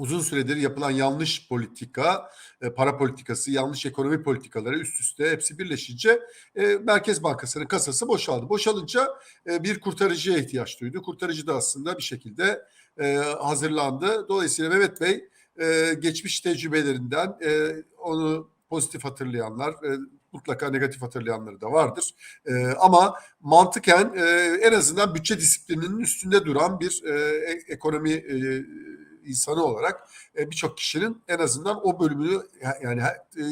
uzun süredir yapılan yanlış politika, e, para politikası, yanlış ekonomi politikaları üst üste hepsi birleşince e, Merkez Bankası'nın kasası boşaldı. Boşalınca e, bir kurtarıcıya ihtiyaç duydu. Kurtarıcı da aslında bir şekilde e, hazırlandı. Dolayısıyla Mehmet Bey e, geçmiş tecrübelerinden e, onu pozitif hatırlayanlar, e, mutlaka negatif hatırlayanları da vardır. E, ama mantıken e, en azından bütçe disiplininin üstünde duran bir e, e- ekonomi e, insanı olarak e, birçok kişinin en azından o bölümünü ya- yani e,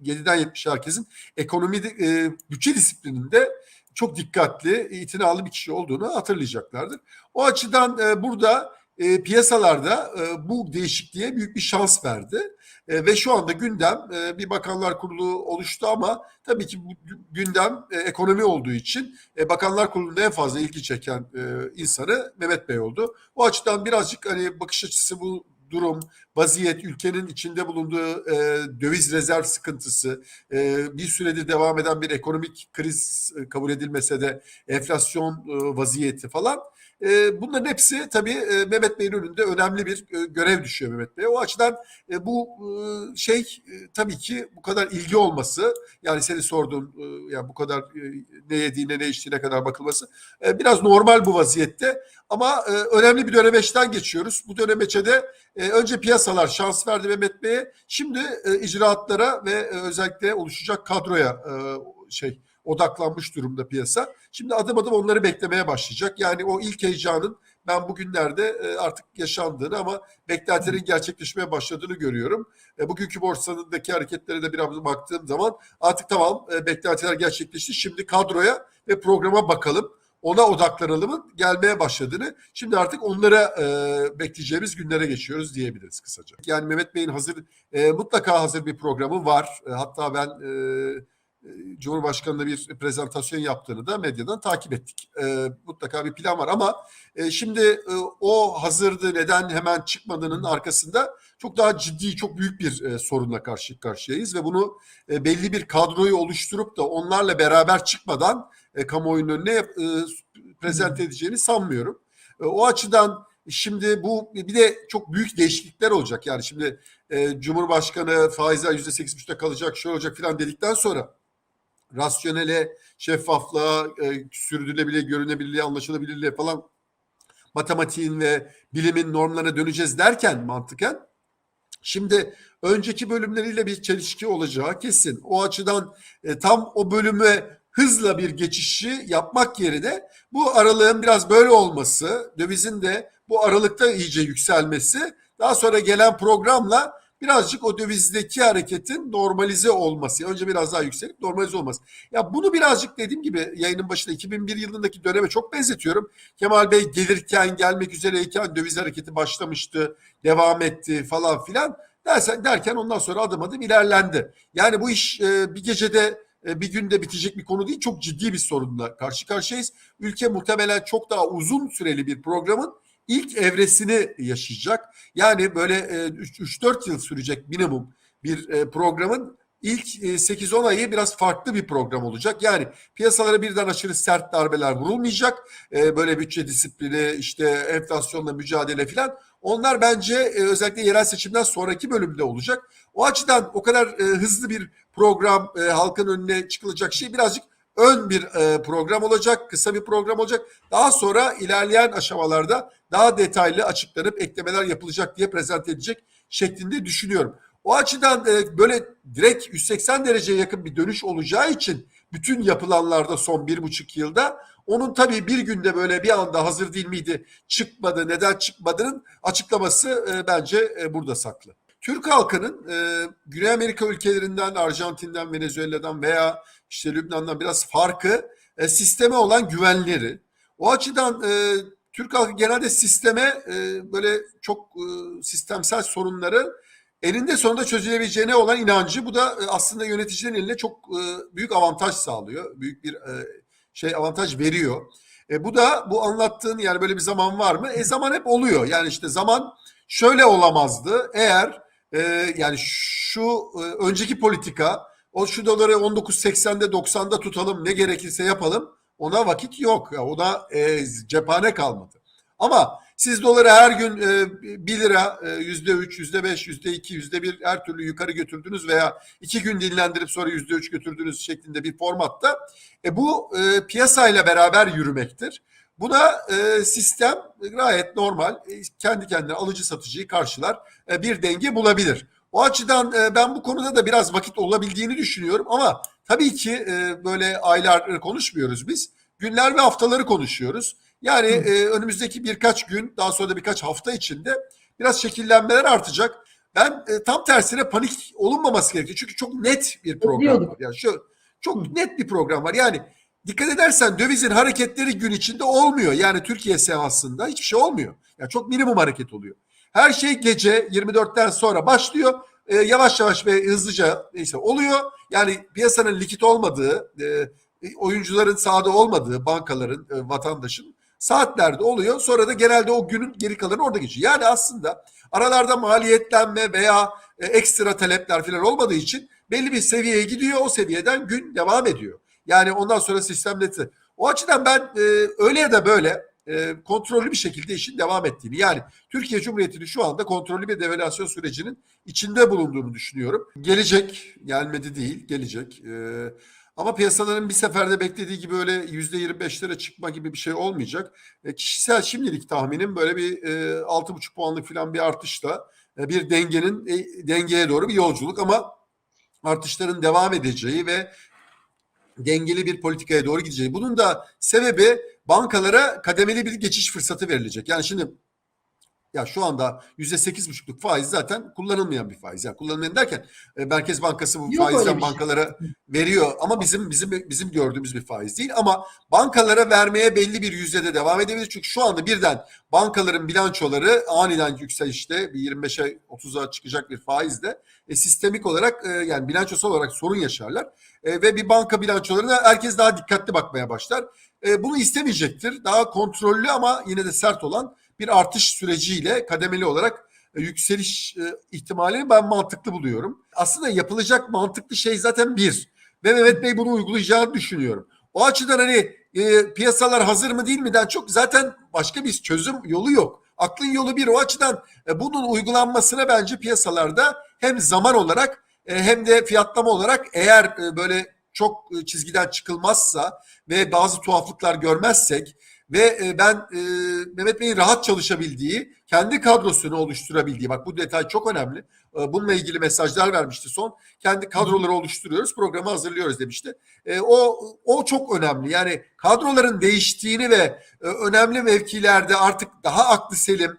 7'den 70'e herkesin ekonomi e, bütçe disiplininde çok dikkatli, itinalı bir kişi olduğunu hatırlayacaklardır. O açıdan e, burada e, piyasalarda e, bu değişikliğe büyük bir şans verdi. E, ve şu anda gündem e, bir bakanlar kurulu oluştu ama tabii ki bu gü- gündem e, ekonomi olduğu için e, bakanlar kurulunda en fazla ilgi çeken e, insanı Mehmet Bey oldu. O açıdan birazcık hani bakış açısı bu durum, vaziyet, ülkenin içinde bulunduğu e, döviz rezerv sıkıntısı, e, bir süredir devam eden bir ekonomik kriz e, kabul edilmese de enflasyon e, vaziyeti falan. E, bunların hepsi tabii e, Mehmet Bey'in önünde önemli bir e, görev düşüyor Mehmet Bey'e. O açıdan e, bu e, şey e, tabii ki bu kadar ilgi olması yani seni sorduğun e, yani bu kadar e, ne yediğine ne içtiğine kadar bakılması e, biraz normal bu vaziyette ama e, önemli bir dönemeçten geçiyoruz. Bu dönemeçe de e, önce piyasalar şans verdi Mehmet Bey'e. Şimdi e, icraatlara ve e, özellikle oluşacak kadroya e, şey odaklanmış durumda piyasa. Şimdi adım adım onları beklemeye başlayacak. Yani o ilk heyecanın ben bugünlerde e, artık yaşandığını ama beklentilerin gerçekleşmeye başladığını görüyorum. E, bugünkü borsadaki hareketlere de biraz baktığım zaman artık tamam e, beklentiler gerçekleşti. Şimdi kadroya ve programa bakalım. Ona odaklanalımın gelmeye başladığını. Şimdi artık onlara e, bekleyeceğimiz günlere geçiyoruz diyebiliriz kısaca. Yani Mehmet Bey'in hazır e, mutlaka hazır bir programı var. E, hatta ben e, Cumhurbaşkanı'na bir prezentasyon yaptığını da medyadan takip ettik. E, mutlaka bir plan var ama e, şimdi e, o hazırdı neden hemen çıkmadığının arkasında çok daha ciddi, çok büyük bir e, sorunla karşı karşıyayız ve bunu e, belli bir kadroyu oluşturup da onlarla beraber çıkmadan e, kamuoyunun önüne e, prezente edeceğini sanmıyorum. E, o açıdan şimdi bu bir de çok büyük değişiklikler olacak. Yani şimdi e, Cumhurbaşkanı faizler yüzde sekiz buçukta kalacak, şöyle olacak filan dedikten sonra rasyonele, şeffaflığa, e, sürdürülebilir, görünebilirliğe, anlaşılabilirliğe falan matematiğin ve bilimin normlarına döneceğiz derken mantıken şimdi önceki bölümleriyle bir çelişki olacağı kesin. O açıdan e, tam o bölüme hızla bir geçişi yapmak yerine bu aralığın biraz böyle olması, dövizin de bu aralıkta iyice yükselmesi, daha sonra gelen programla birazcık o dövizdeki hareketin normalize olması. Önce biraz daha yükselip normalize olması. Ya bunu birazcık dediğim gibi yayının başında 2001 yılındaki döneme çok benzetiyorum. Kemal Bey gelirken gelmek üzereyken döviz hareketi başlamıştı, devam etti falan filan. Dersen, derken ondan sonra adım adım ilerlendi. Yani bu iş e, bir gecede e, bir günde bitecek bir konu değil. Çok ciddi bir sorunla karşı karşıyayız. Ülke muhtemelen çok daha uzun süreli bir programın ilk evresini yaşayacak. Yani böyle e, 3-4 yıl sürecek minimum bir e, programın ilk e, 8-10 ayı biraz farklı bir program olacak. Yani piyasalara birden aşırı sert darbeler vurulmayacak. E, böyle bütçe disiplini, işte enflasyonla mücadele filan. Onlar bence e, özellikle yerel seçimden sonraki bölümde olacak. O açıdan o kadar e, hızlı bir program e, halkın önüne çıkılacak şey birazcık ön bir e, program olacak, kısa bir program olacak. Daha sonra ilerleyen aşamalarda daha detaylı açıklanıp eklemeler yapılacak diye prezent edecek şeklinde düşünüyorum. O açıdan e, böyle direkt 180 dereceye yakın bir dönüş olacağı için bütün yapılanlarda son bir buçuk yılda onun tabii bir günde böyle bir anda hazır değil miydi çıkmadı neden çıkmadığının açıklaması e, bence e, burada saklı. Türk halkının e, Güney Amerika ülkelerinden, Arjantin'den, Venezuela'dan veya işte Lübnan'dan biraz farkı e, sisteme olan güvenleri. O açıdan e, Türk halkı genelde sisteme e, böyle çok e, sistemsel sorunları elinde sonunda çözülebileceğine olan inancı. Bu da e, aslında yöneticilerin eline çok e, büyük avantaj sağlıyor. Büyük bir e, şey avantaj veriyor. E, bu da bu anlattığın yani böyle bir zaman var mı? E zaman hep oluyor. Yani işte zaman şöyle olamazdı. Eğer e, yani şu e, önceki politika o şu doları 19.80'de 90'da tutalım ne gerekirse yapalım ona vakit yok. Ya, ona e, cephane kalmadı. Ama Siz doları her gün e, 1 lira, e, yüzde üç, yüzde beş, yüzde iki, yüzde bir her türlü yukarı götürdünüz veya iki gün dinlendirip sonra yüzde üç götürdüğünüz şeklinde bir formatta. E, bu e, piyasayla beraber yürümektir. Buna e, sistem gayet normal, e, kendi kendine alıcı satıcıyı karşılar, e, bir denge bulabilir. O açıdan e, ben bu konuda da biraz vakit olabildiğini düşünüyorum ama tabii ki e, böyle aylar konuşmuyoruz biz. Günler ve haftaları konuşuyoruz. Yani e, önümüzdeki birkaç gün daha sonra da birkaç hafta içinde biraz şekillenmeler artacak. Ben e, tam tersine panik olunmaması gerekiyor. Çünkü çok net bir program var. Yani şu çok net bir program var. Yani dikkat edersen dövizin hareketleri gün içinde olmuyor. Yani Türkiye seansında hiçbir şey olmuyor. Yani çok minimum hareket oluyor. Her şey gece 24'ten sonra başlıyor. E, yavaş yavaş ve hızlıca neyse oluyor. Yani piyasanın likit olmadığı, e, oyuncuların sahada olmadığı, bankaların, e, vatandaşın saatlerde oluyor. Sonra da genelde o günün geri kalanı orada geçiyor. Yani aslında aralarda maliyetlenme veya e, ekstra talepler falan olmadığı için belli bir seviyeye gidiyor. O seviyeden gün devam ediyor. Yani ondan sonra sistem neti. O açıdan ben e, öyle ya da böyle e, kontrollü bir şekilde işin devam ettiğini yani Türkiye Cumhuriyeti'nin şu anda kontrollü bir devalüasyon sürecinin içinde bulunduğunu düşünüyorum. Gelecek, gelmedi değil, gelecek. E, ama piyasaların bir seferde beklediği gibi öyle yüzde 25'lere çıkma gibi bir şey olmayacak. E, kişisel şimdilik tahminim böyle bir e, 6,5 puanlık falan bir artışla e, bir dengenin e, dengeye doğru bir yolculuk ama artışların devam edeceği ve dengeli bir politikaya doğru gideceği. Bunun da sebebi bankalara kademeli bir geçiş fırsatı verilecek. Yani şimdi ya şu anda yüzde sekiz buçukluk faiz zaten kullanılmayan bir faiz. Yani kullanılmayan derken e, Merkez Bankası bu Yok faizden şey. bankalara veriyor ama bizim bizim bizim gördüğümüz bir faiz değil ama bankalara vermeye belli bir yüzdede devam edebilir. Çünkü şu anda birden bankaların bilançoları aniden yükselişte bir 25'e 30'a çıkacak bir faizle e, sistemik olarak e, yani bilançosal olarak sorun yaşarlar. E, ve bir banka bilançolarına herkes daha dikkatli bakmaya başlar. E, bunu istemeyecektir. Daha kontrollü ama yine de sert olan bir artış süreciyle kademeli olarak e, yükseliş e, ihtimalini ben mantıklı buluyorum. Aslında yapılacak mantıklı şey zaten bir. Ve Mehmet Bey bunu uygulayacağını düşünüyorum. O açıdan hani e, piyasalar hazır mı değil mi'den çok zaten başka bir çözüm yolu yok. Aklın yolu bir. O açıdan e, bunun uygulanmasına bence piyasalarda hem zaman olarak e, hem de fiyatlama olarak eğer e, böyle çok e, çizgiden çıkılmazsa ve bazı tuhaflıklar görmezsek ve e, ben e, Mehmet Bey'in rahat çalışabildiği, kendi kadrosunu oluşturabildiği, bak bu detay çok önemli. E, bununla ilgili mesajlar vermişti son. Kendi kadroları oluşturuyoruz, programı hazırlıyoruz demişti. E, o o çok önemli. Yani kadroların değiştiğini ve önemli mevkilerde artık daha aklı selim,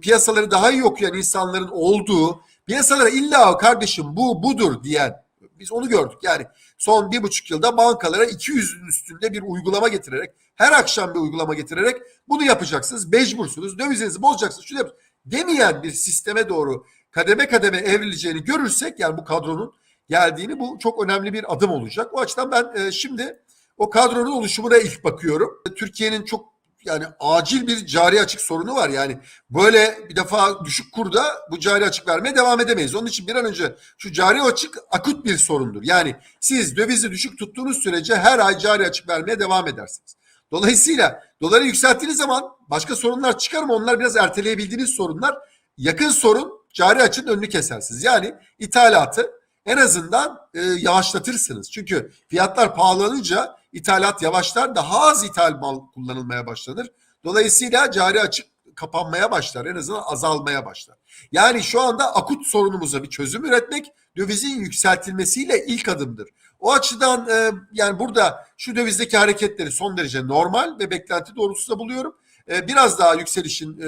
piyasaları daha iyi okuyan insanların olduğu, piyasalara illa kardeşim bu budur diyen biz onu gördük. Yani son bir buçuk yılda bankalara 200'ün üstünde bir uygulama getirerek her akşam bir uygulama getirerek bunu yapacaksınız. Mecbursunuz. Dövizinizi bozacaksınız. Şunu yap demeyen bir sisteme doğru kademe kademe evrileceğini görürsek yani bu kadronun geldiğini bu çok önemli bir adım olacak. O açıdan ben e, şimdi o kadronun oluşumuna ilk bakıyorum. Türkiye'nin çok yani acil bir cari açık sorunu var. Yani böyle bir defa düşük kurda bu cari açık vermeye devam edemeyiz. Onun için bir an önce şu cari açık akut bir sorundur. Yani siz dövizi düşük tuttuğunuz sürece her ay cari açık vermeye devam edersiniz. Dolayısıyla doları yükselttiğiniz zaman başka sorunlar çıkar mı? Onlar biraz erteleyebildiğiniz sorunlar. Yakın sorun cari açın önünü kesersiniz. Yani ithalatı en azından e, yavaşlatırsınız. Çünkü fiyatlar pahalanınca ithalat yavaşlar, daha az ithal mal kullanılmaya başlanır. Dolayısıyla cari açık kapanmaya başlar, en azından azalmaya başlar. Yani şu anda akut sorunumuza bir çözüm üretmek dövizin yükseltilmesiyle ilk adımdır. O açıdan e, yani burada şu dövizdeki hareketleri son derece normal ve beklenti doğrultusunda buluyorum. E, biraz daha yükselişin e,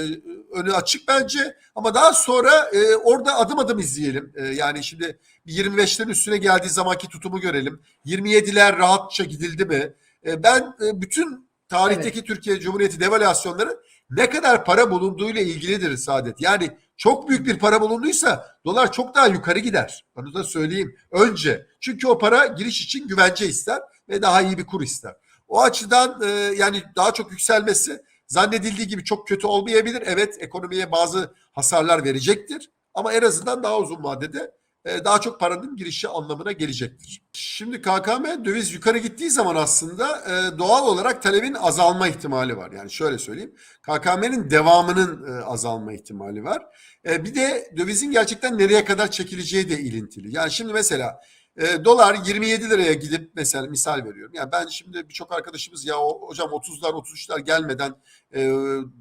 önü açık bence ama daha sonra e, orada adım adım izleyelim. E, yani şimdi 25'lerin üstüne geldiği zamanki tutumu görelim. 27'ler rahatça gidildi mi? E, ben e, bütün tarihteki evet. Türkiye Cumhuriyeti devalüasyonları ne kadar para bulunduğuyla ilgilidir Saadet. Yani çok büyük bir para bulunduysa dolar çok daha yukarı gider. Onu da söyleyeyim önce. Çünkü o para giriş için güvence ister ve daha iyi bir kur ister. O açıdan e, yani daha çok yükselmesi zannedildiği gibi çok kötü olmayabilir. Evet ekonomiye bazı hasarlar verecektir. Ama en azından daha uzun vadede e, daha çok paranın girişi anlamına gelecektir. Şimdi KKM döviz yukarı gittiği zaman aslında e, doğal olarak talebin azalma ihtimali var. Yani şöyle söyleyeyim. KKM'nin devamının e, azalma ihtimali var. Bir de dövizin gerçekten nereye kadar çekileceği de ilintili. Yani şimdi mesela e, dolar 27 liraya gidip mesela misal veriyorum. Yani ben şimdi birçok arkadaşımız ya hocam 30'lar 33'ler gelmeden e,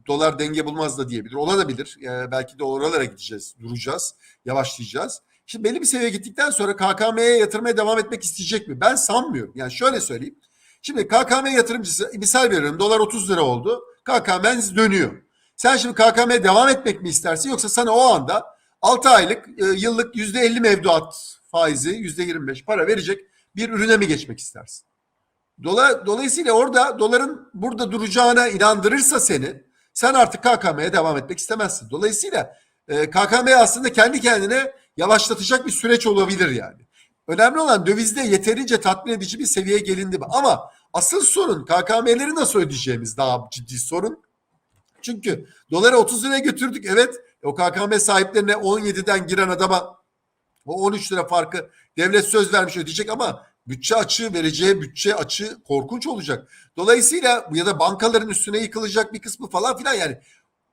dolar denge bulmaz da diyebilir. Olabilir. E, belki de oralara gideceğiz, duracağız, yavaşlayacağız. Şimdi belli bir seviyeye gittikten sonra KKM'ye yatırmaya devam etmek isteyecek mi? Ben sanmıyorum. Yani şöyle söyleyeyim. Şimdi KKM yatırımcısı misal veriyorum dolar 30 lira oldu. KKM dönüyor. Sen şimdi KKM'ye devam etmek mi istersin yoksa sana o anda 6 aylık e, yıllık %50 mevduat faizi %25 para verecek bir ürüne mi geçmek istersin? Dola, dolayısıyla orada doların burada duracağına inandırırsa seni sen artık KKM'ye devam etmek istemezsin. Dolayısıyla e, KKM aslında kendi kendine yavaşlatacak bir süreç olabilir yani. Önemli olan dövizde yeterince tatmin edici bir seviyeye gelindi mi? Ama asıl sorun KKM'leri nasıl ödeyeceğimiz daha ciddi sorun. Çünkü doları 30 liraya götürdük evet o KKM sahiplerine 17'den giren adama o 13 lira farkı devlet söz vermiş ödeyecek ama bütçe açığı vereceği bütçe açığı korkunç olacak. Dolayısıyla ya da bankaların üstüne yıkılacak bir kısmı falan filan yani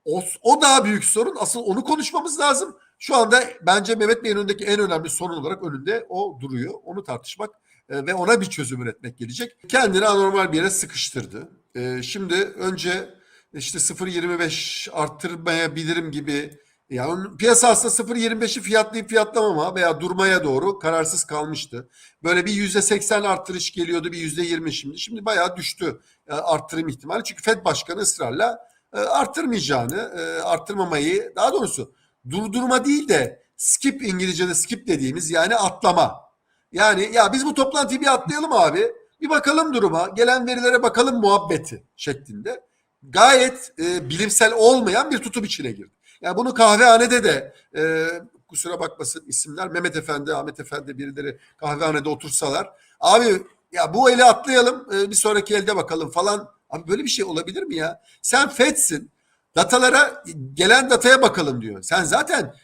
o, o daha büyük sorun. Asıl onu konuşmamız lazım. Şu anda bence Mehmet Bey'in önündeki en önemli sorun olarak önünde o duruyor. Onu tartışmak e, ve ona bir çözüm üretmek gelecek. Kendini anormal bir yere sıkıştırdı. E, şimdi önce işte 0.25 arttırmayabilirim gibi yani piyasa aslında 0.25'i fiyatlayıp fiyatlamama veya durmaya doğru kararsız kalmıştı. Böyle bir yüzde 80 arttırış geliyordu bir yüzde 20 şimdi. Şimdi bayağı düştü e, arttırım ihtimali. Çünkü Fed Başkanı ısrarla e, arttırmayacağını, e, arttırmamayı daha doğrusu durdurma değil de skip İngilizce'de skip dediğimiz yani atlama. Yani ya biz bu toplantıyı bir atlayalım abi. Bir bakalım duruma, gelen verilere bakalım muhabbeti şeklinde. Gayet e, bilimsel olmayan bir tutum içine girdi. Yani bunu kahvehanede de e, kusura bakmasın isimler Mehmet Efendi, Ahmet Efendi birileri kahvehanede otursalar. Abi ya bu eli atlayalım e, bir sonraki elde bakalım falan. Abi böyle bir şey olabilir mi ya? Sen FED'sin. Datalara gelen dataya bakalım diyor. Sen zaten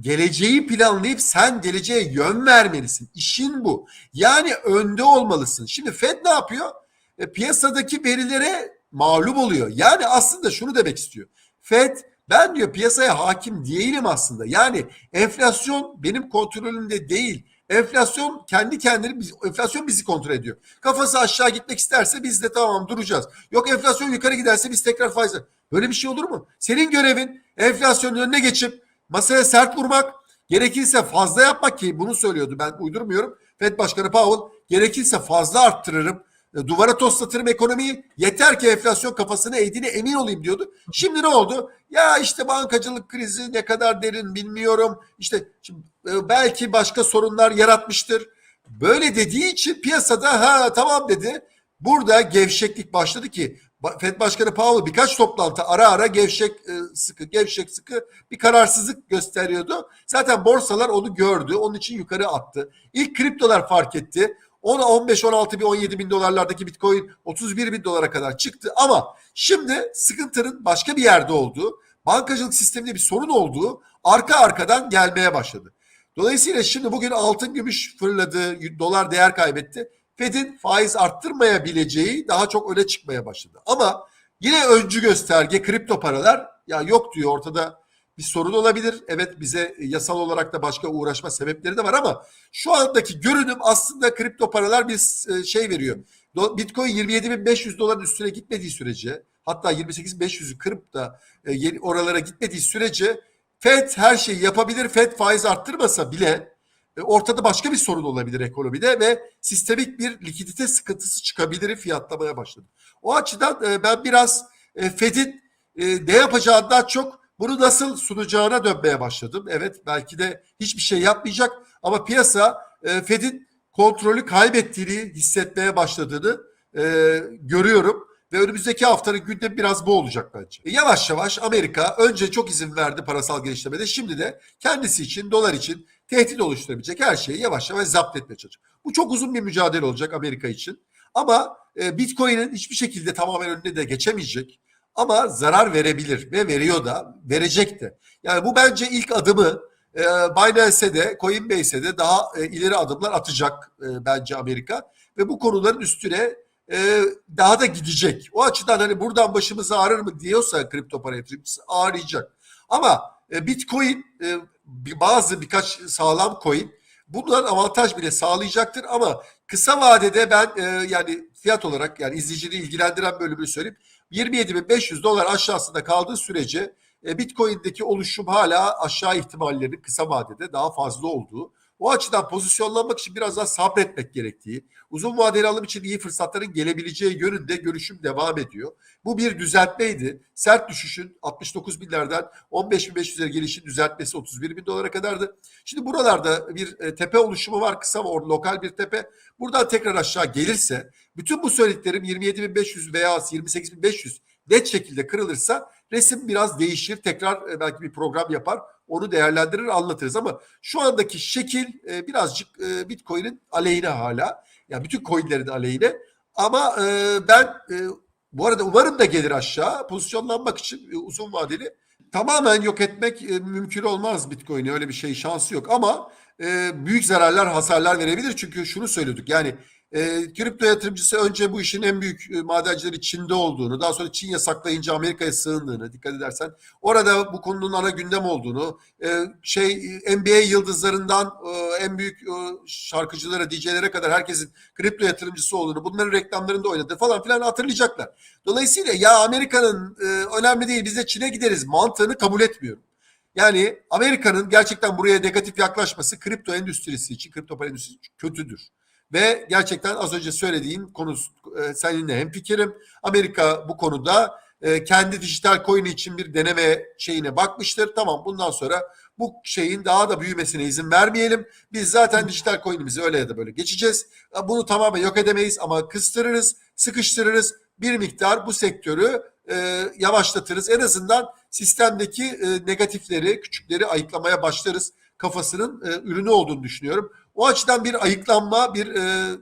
geleceği planlayıp sen geleceğe yön vermelisin. İşin bu. Yani önde olmalısın. Şimdi Fed ne yapıyor? E, piyasadaki verilere mağlup oluyor. Yani aslında şunu demek istiyor. Fed ben diyor piyasaya hakim değilim aslında. Yani enflasyon benim kontrolümde değil. Enflasyon kendi kendini enflasyon bizi kontrol ediyor. Kafası aşağı gitmek isterse biz de tamam duracağız. Yok enflasyon yukarı giderse biz tekrar faiz. Böyle bir şey olur mu? Senin görevin enflasyonun önüne geçip masaya sert vurmak, gerekirse fazla yapmak ki bunu söylüyordu ben uydurmuyorum. Fed Başkanı Powell gerekirse fazla arttırırım duvara toslatırım ekonomiyi. Yeter ki enflasyon kafasına eğdiğine emin olayım diyordu. Şimdi ne oldu? Ya işte bankacılık krizi ne kadar derin bilmiyorum. İşte şimdi, e, belki başka sorunlar yaratmıştır. Böyle dediği için piyasada ha tamam dedi. Burada gevşeklik başladı ki Fed Başkanı Powell birkaç toplantı ara ara gevşek e, sıkı gevşek sıkı bir kararsızlık gösteriyordu. Zaten borsalar onu gördü. Onun için yukarı attı. İlk kriptolar fark etti. 10, 15, 16 bin, 17 bin dolarlardaki bitcoin 31 bin dolara kadar çıktı. Ama şimdi sıkıntının başka bir yerde olduğu, bankacılık sisteminde bir sorun olduğu arka arkadan gelmeye başladı. Dolayısıyla şimdi bugün altın gümüş fırladı, dolar değer kaybetti. Fed'in faiz arttırmayabileceği daha çok öne çıkmaya başladı. Ama yine öncü gösterge kripto paralar ya yok diyor ortada bir sorun olabilir. Evet bize yasal olarak da başka uğraşma sebepleri de var ama şu andaki görünüm aslında kripto paralar bir e, şey veriyor. Bitcoin 27.500 doların üstüne gitmediği sürece hatta 28.500'ü kırıp da e, oralara gitmediği sürece FED her şeyi yapabilir. FED faiz arttırmasa bile e, ortada başka bir sorun olabilir ekonomide ve sistemik bir likidite sıkıntısı çıkabilir fiyatlamaya başladı. O açıdan ben biraz FED'in ne yapacağından çok bunu nasıl sunacağına dönmeye başladım. Evet belki de hiçbir şey yapmayacak ama piyasa e, Fed'in kontrolü kaybettiğini hissetmeye başladığını e, görüyorum. Ve önümüzdeki haftanın gündemi biraz bu olacak bence. E, yavaş yavaş Amerika önce çok izin verdi parasal geliştirmede. Şimdi de kendisi için, dolar için tehdit oluşturabilecek her şeyi yavaş yavaş zapt etmeye çalışacak. Bu çok uzun bir mücadele olacak Amerika için. Ama e, Bitcoin'in hiçbir şekilde tamamen önüne de geçemeyecek. Ama zarar verebilir ve veriyor da verecek de. Yani bu bence ilk adımı e, Binance'e de Coinbase'e de daha e, ileri adımlar atacak e, bence Amerika ve bu konuların üstüne e, daha da gidecek. O açıdan hani buradan başımız ağrır mı diyorsa kripto para yatırımcısı ağrıyacak. Ama e, Bitcoin e, bazı birkaç sağlam coin bundan avantaj bile sağlayacaktır ama kısa vadede ben e, yani fiyat olarak yani izleyiciliği ilgilendiren bölümünü söyleyeyim. 27.500 dolar aşağısında kaldığı sürece e, Bitcoin'deki oluşum hala aşağı ihtimallerinin kısa vadede daha fazla olduğu. O açıdan pozisyonlanmak için biraz daha sabretmek gerektiği, uzun vadeli alım için iyi fırsatların gelebileceği yönünde görüşüm devam ediyor. Bu bir düzeltmeydi. Sert düşüşün 69 binlerden 15 bin 500'lere gelişin düzeltmesi 31 bin dolara kadardı. Şimdi buralarda bir e, tepe oluşumu var kısa or lokal bir tepe. Buradan tekrar aşağı gelirse bütün bu söylediklerim 27.500 veya 28.500 net şekilde kırılırsa resim biraz değişir. Tekrar e, belki bir program yapar. Onu değerlendirir anlatırız ama şu andaki şekil e, birazcık e, Bitcoin'in aleyhine hala. Yani bütün coinlerin aleyhine. Ama ben bu arada umarım da gelir aşağı. Pozisyonlanmak için uzun vadeli tamamen yok etmek mümkün olmaz Bitcoin'i. Öyle bir şey şansı yok ama büyük zararlar, hasarlar verebilir. Çünkü şunu söyledik yani e, kripto yatırımcısı önce bu işin en büyük e, madencileri Çin'de olduğunu, daha sonra Çin yasaklayınca Amerika'ya sığındığını dikkat edersen, orada bu konunun ana gündem olduğunu, e, şey NBA yıldızlarından e, en büyük e, şarkıcılara, DJ'lere kadar herkesin kripto yatırımcısı olduğunu, bunların reklamlarında oynadı falan filan hatırlayacaklar. Dolayısıyla ya Amerika'nın e, önemli değil biz de Çin'e gideriz mantığını kabul etmiyorum. Yani Amerika'nın gerçekten buraya negatif yaklaşması kripto endüstrisi için, kripto para endüstrisi için kötüdür. Ve gerçekten az önce söylediğin konu e, seninle hemfikirim. Amerika bu konuda e, kendi dijital coin için bir deneme şeyine bakmıştır. Tamam bundan sonra bu şeyin daha da büyümesine izin vermeyelim. Biz zaten dijital coin'imizi öyle ya da böyle geçeceğiz. Bunu tamamen yok edemeyiz ama kıstırırız, sıkıştırırız. Bir miktar bu sektörü e, yavaşlatırız. En azından sistemdeki e, negatifleri, küçükleri ayıklamaya başlarız kafasının e, ürünü olduğunu düşünüyorum. O açıdan bir ayıklanma, bir e,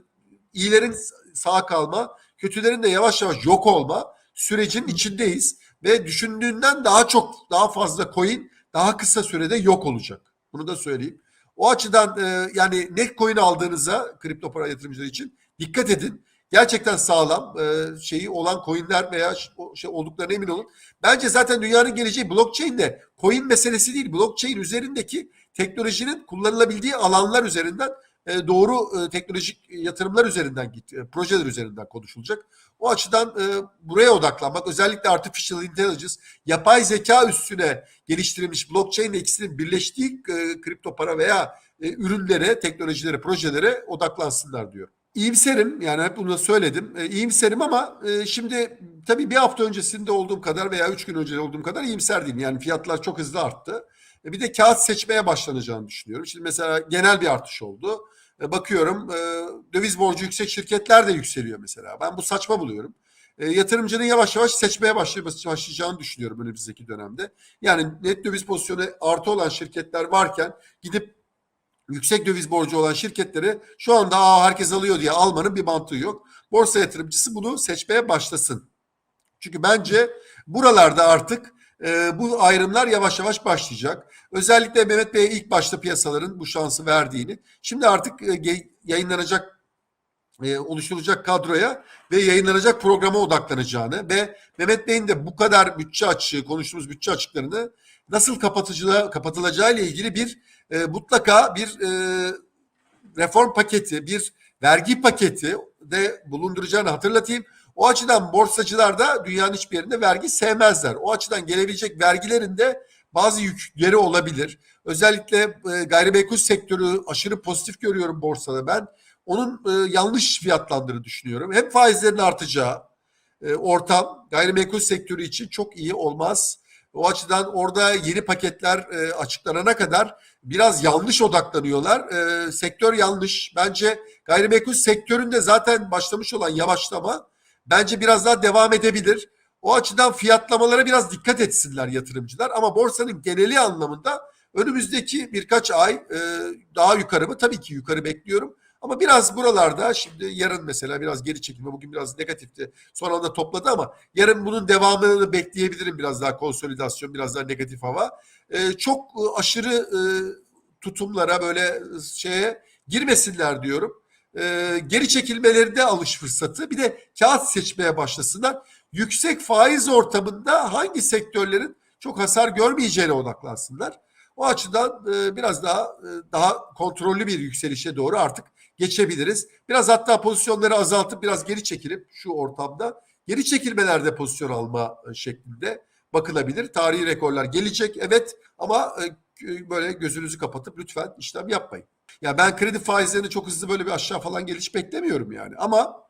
iyilerin sağ kalma, kötülerin de yavaş yavaş yok olma sürecin içindeyiz ve düşündüğünden daha çok daha fazla coin daha kısa sürede yok olacak. Bunu da söyleyeyim. O açıdan e, yani ne coin aldığınıza kripto para yatırımcıları için dikkat edin. Gerçekten sağlam e, şeyi olan coinler veya şey olduklarına emin olun. Bence zaten dünyanın geleceği blockchain de coin meselesi değil. Blockchain üzerindeki teknolojinin kullanılabildiği alanlar üzerinden e, doğru e, teknolojik yatırımlar üzerinden git, e, projeler üzerinden konuşulacak. O açıdan e, buraya odaklanmak, özellikle artificial intelligence, yapay zeka üstüne geliştirilmiş blockchain ile ikisinin birleştiği e, kripto para veya e, ürünlere, teknolojilere, projelere odaklansınlar diyor. İyimserim yani hep bunu da söyledim. E, iyimserim ama e, şimdi tabii bir hafta öncesinde olduğum kadar veya üç gün önce olduğum kadar iyimser değilim. Yani fiyatlar çok hızlı arttı. E, bir de kağıt seçmeye başlanacağını düşünüyorum. Şimdi mesela genel bir artış oldu. E, bakıyorum e, döviz borcu yüksek şirketler de yükseliyor mesela. Ben bu saçma buluyorum. Yatırımcının yavaş yavaş seçmeye başlayacağını düşünüyorum önümüzdeki dönemde. Yani net döviz pozisyonu artı olan şirketler varken gidip yüksek döviz borcu olan şirketleri şu anda Aa, herkes alıyor diye almanın bir mantığı yok. Borsa yatırımcısı bunu seçmeye başlasın. Çünkü bence buralarda artık e, bu ayrımlar yavaş yavaş başlayacak. Özellikle Mehmet Bey'e ilk başta piyasaların bu şansı verdiğini, şimdi artık e, yayınlanacak e, oluşturulacak kadroya ve yayınlanacak programa odaklanacağını ve Mehmet Bey'in de bu kadar bütçe açığı, konuştuğumuz bütçe açıklarını nasıl kapatıcıla, kapatılacağı ile ilgili bir e, mutlaka bir e, reform paketi, bir vergi paketi de bulunduracağını hatırlatayım. O açıdan borsacılar da dünyanın hiçbir yerinde vergi sevmezler. O açıdan gelebilecek vergilerin de bazı yükleri olabilir. Özellikle e, gayrimenkul sektörü aşırı pozitif görüyorum borsada ben. Onun e, yanlış fiyatlandığını düşünüyorum. Hem faizlerin artacağı e, ortam gayrimenkul sektörü için çok iyi olmaz. O açıdan orada yeni paketler e, açıklanana kadar biraz yanlış odaklanıyorlar. E, sektör yanlış. Bence gayrimenkul sektöründe zaten başlamış olan yavaşlama bence biraz daha devam edebilir. O açıdan fiyatlamalara biraz dikkat etsinler yatırımcılar. Ama borsanın geneli anlamında önümüzdeki birkaç ay e, daha yukarı mı? Tabii ki yukarı bekliyorum. Ama biraz buralarda şimdi yarın mesela biraz geri çekilme bugün biraz negatifti. Son anda topladı ama yarın bunun devamını bekleyebilirim biraz daha konsolidasyon biraz daha negatif hava. Ee, çok e, aşırı e, tutumlara böyle e, şeye girmesinler diyorum. Ee, geri çekilmelerinde alış fırsatı bir de kağıt seçmeye başlasınlar. Yüksek faiz ortamında hangi sektörlerin çok hasar görmeyeceğine odaklansınlar. O açıdan e, biraz daha e, daha kontrollü bir yükselişe doğru artık geçebiliriz. Biraz hatta pozisyonları azaltıp biraz geri çekilip şu ortamda geri çekilmelerde pozisyon alma e, şeklinde bakılabilir. Tarihi rekorlar gelecek evet ama e, böyle gözünüzü kapatıp lütfen işlem yapmayın. Ya ben kredi faizlerini çok hızlı böyle bir aşağı falan geliş beklemiyorum yani. Ama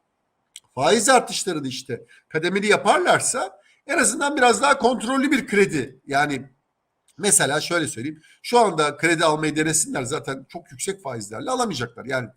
faiz artışlarını işte kademeli yaparlarsa en azından biraz daha kontrollü bir kredi. Yani mesela şöyle söyleyeyim. Şu anda kredi almayı denesinler zaten çok yüksek faizlerle alamayacaklar. Yani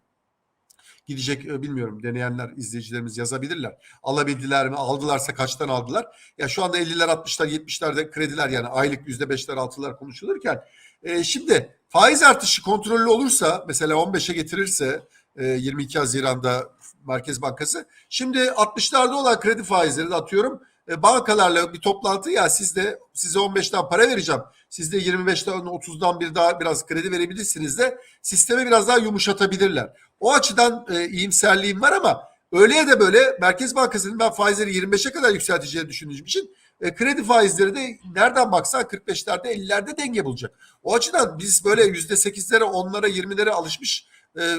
gidecek e, bilmiyorum deneyenler izleyicilerimiz yazabilirler. Alabildiler mi? Aldılarsa kaçtan aldılar? Ya şu anda 50'ler 60'lar 70'lerde krediler yani aylık %5'ler 6'lar konuşulurken e, şimdi faiz artışı kontrollü olursa mesela 15'e getirirse e, 22 Haziran'da Merkez Bankası şimdi 60'larda olan kredi faizleri de atıyorum e, bankalarla bir toplantı ya siz de size 15'ten para vereceğim. Siz de 25'ten 30'dan bir daha biraz kredi verebilirsiniz de sistemi biraz daha yumuşatabilirler. O açıdan e, iyimserliğim var ama öyleye de böyle Merkez Bankası'nın ben faizleri 25'e kadar yükselteceğini düşündüğüm için e, kredi faizleri de nereden baksan 45'lerde 50'lerde denge bulacak. O açıdan biz böyle %8'lere 10'lara 20'lere alışmış e,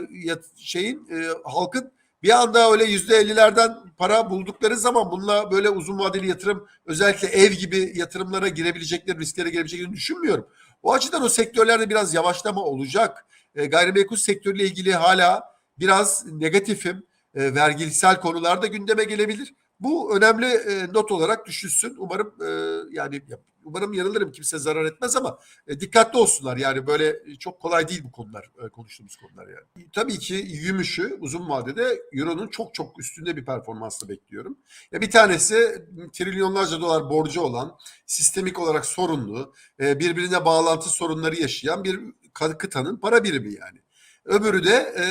şeyin e, halkın bir anda öyle yüzde ellilerden para buldukları zaman bununla böyle uzun vadeli yatırım özellikle ev gibi yatırımlara girebilecekleri risklere girebileceklerini düşünmüyorum. O açıdan o sektörlerde biraz yavaşlama olacak. E, gayrimenkul sektörüyle ilgili hala biraz negatifim. E, vergisel konularda gündeme gelebilir. Bu önemli e, not olarak düşünsün. Umarım e, yani umarım yanılırım kimse zarar etmez ama e, dikkatli olsunlar. Yani böyle çok kolay değil bu konular e, konuştuğumuz konular yani. Tabii ki gümüşü uzun vadede Euro'nun çok çok üstünde bir performansla bekliyorum. Ya bir tanesi trilyonlarca dolar borcu olan, sistemik olarak sorunlu, e, birbirine bağlantı sorunları yaşayan bir kıtanın para birimi yani. Öbürü de e,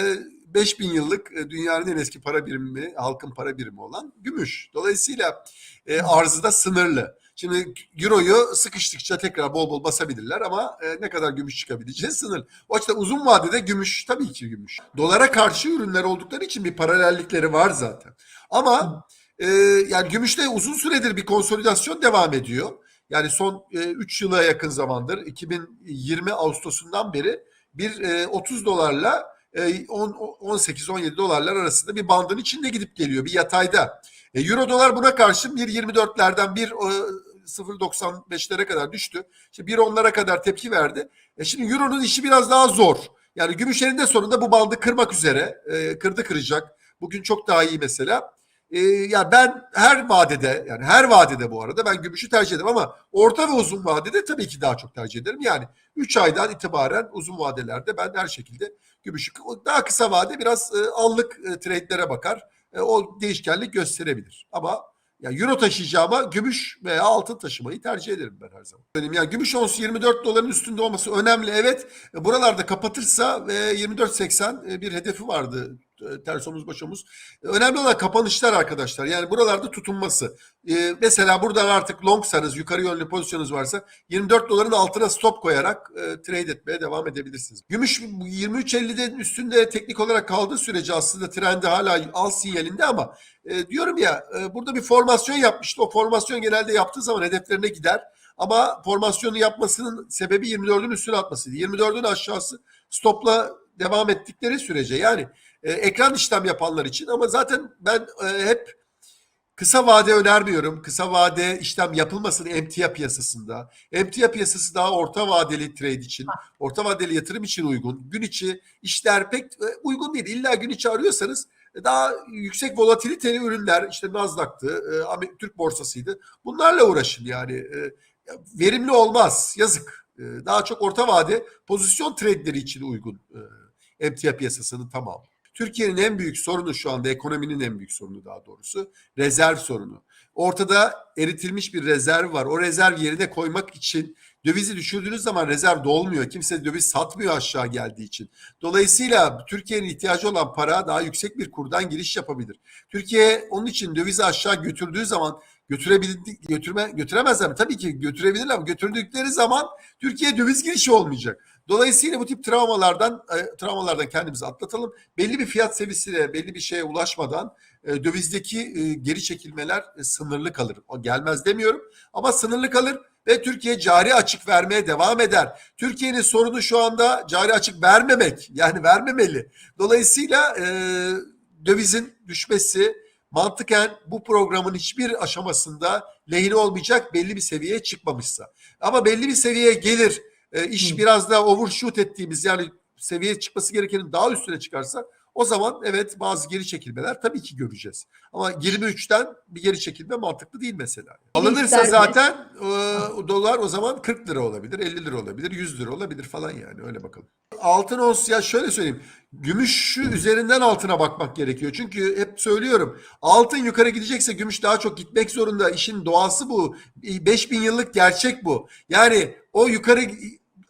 5000 yıllık e, dünyanın en eski para birimi, halkın para birimi olan gümüş. Dolayısıyla e, arzı da sınırlı. Şimdi euroyu sıkıştıkça tekrar bol bol basabilirler ama e, ne kadar gümüş çıkabileceği sınır. O açıdan uzun vadede gümüş tabii ki gümüş. Dolara karşı ürünler oldukları için bir paralellikleri var zaten. Ama e, yani gümüşte uzun süredir bir konsolidasyon devam ediyor. Yani son 3 e, yıla yakın zamandır 2020 Ağustos'undan beri bir e, 30 dolarla 18-17 e, dolarlar arasında bir bandın içinde gidip geliyor bir yatayda. E, Euro dolar buna karşı 1.24'lerden 1.095'lere kadar düştü. İşte 1.10'lara kadar tepki verdi. E şimdi Euro'nun işi biraz daha zor. Yani gümüş elinde sonunda bu bandı kırmak üzere. Kırdı kıracak. Bugün çok daha iyi mesela. E, ya ben her vadede yani her vadede bu arada ben gümüşü tercih ederim ama orta ve uzun vadede tabii ki daha çok tercih ederim. Yani 3 aydan itibaren uzun vadelerde ben her şekilde gümüşü daha kısa vade biraz e, allık e, trade'lere bakar. E, o değişkenlik gösterebilir. Ama ya euro taşıyacağıma gümüş veya altın taşımayı tercih ederim ben her zaman. Yani gümüş onsu 24 doların üstünde olması önemli. Evet e, buralarda kapatırsa ve 24.80 e, bir hedefi vardı ters omuz baş omuz. Önemli olan kapanışlar arkadaşlar. Yani buralarda tutunması. Ee, mesela buradan artık longsanız, yukarı yönlü pozisyonunuz varsa 24 doların altına stop koyarak e, trade etmeye devam edebilirsiniz. Gümüş 23.50'den üstünde teknik olarak kaldığı sürece aslında trendi hala al sinyalinde ama e, diyorum ya e, burada bir formasyon yapmıştı. O formasyon genelde yaptığı zaman hedeflerine gider. Ama formasyonu yapmasının sebebi 24'ün üstüne atmasıydı. 24'ün aşağısı stopla devam ettikleri sürece yani e, ekran işlem yapanlar için ama zaten ben e, hep kısa vade önermiyorum. Kısa vade işlem yapılmasın emtia piyasasında. Emtia piyasası daha orta vadeli trade için, orta vadeli yatırım için uygun. Gün içi işler pek e, uygun değil. İlla gün içi arıyorsanız daha yüksek volatiliteli ürünler işte Nasdaq'tı, Türk borsasıydı. Bunlarla uğraşın yani. Verimli olmaz. Yazık. Daha çok orta vade pozisyon trade'leri için uygun emtia piyasasının tamamı. Türkiye'nin en büyük sorunu şu anda ekonominin en büyük sorunu daha doğrusu rezerv sorunu. ortada eritilmiş bir rezerv var. O rezerv yerine koymak için dövizi düşürdüğünüz zaman rezerv dolmuyor. Kimse döviz satmıyor aşağı geldiği için. Dolayısıyla Türkiye'nin ihtiyacı olan para daha yüksek bir kurdan giriş yapabilir. Türkiye onun için dövizi aşağı götürdüğü zaman götürebildi götürme götüremezler mi? Tabii ki götürebilirler ama götürdükleri zaman Türkiye döviz girişi olmayacak. Dolayısıyla bu tip travmalardan e, travmalardan kendimizi atlatalım. Belli bir fiyat seviyesine, belli bir şeye ulaşmadan e, dövizdeki e, geri çekilmeler e, sınırlı kalır. O gelmez demiyorum ama sınırlı kalır ve Türkiye cari açık vermeye devam eder. Türkiye'nin sorunu şu anda cari açık vermemek. Yani vermemeli. Dolayısıyla e, dövizin düşmesi mantıken bu programın hiçbir aşamasında lehine olmayacak belli bir seviyeye çıkmamışsa. Ama belli bir seviyeye gelir e, iş Hı. biraz daha overshoot ettiğimiz yani seviyeye çıkması gerekenin daha üstüne çıkarsa o zaman evet bazı geri çekilmeler tabii ki göreceğiz. Ama 23'ten bir geri çekilme mantıklı değil mesela. Alınırsa zaten e, dolar o zaman 40 lira olabilir, 50 lira olabilir, 100 lira olabilir falan yani öyle bakalım. Altın ons ya şöyle söyleyeyim. Gümüşü üzerinden altına bakmak gerekiyor. Çünkü hep söylüyorum. Altın yukarı gidecekse gümüş daha çok gitmek zorunda. İşin doğası bu. 5000 yıllık gerçek bu. Yani o yukarı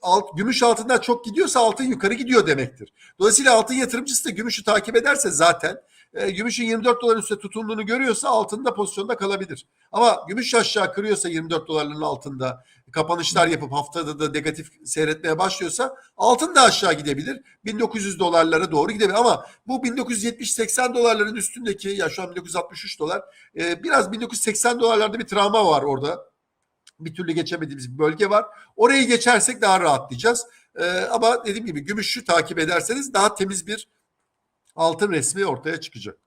alt, gümüş altından çok gidiyorsa altın yukarı gidiyor demektir. Dolayısıyla altın yatırımcısı da gümüşü takip ederse zaten e, gümüşün 24 doların üstünde tutunduğunu görüyorsa altında pozisyonda kalabilir. Ama gümüş aşağı kırıyorsa 24 doların altında kapanışlar yapıp haftada da negatif seyretmeye başlıyorsa altın da aşağı gidebilir. 1900 dolarlara doğru gidebilir. Ama bu 1970-80 dolarların üstündeki ya şu an 1963 dolar e, biraz 1980 dolarlarda bir travma var orada. Bir türlü geçemediğimiz bir bölge var. Orayı geçersek daha rahatlayacağız. E, ama dediğim gibi gümüşü takip ederseniz daha temiz bir altın resmi ortaya çıkacak.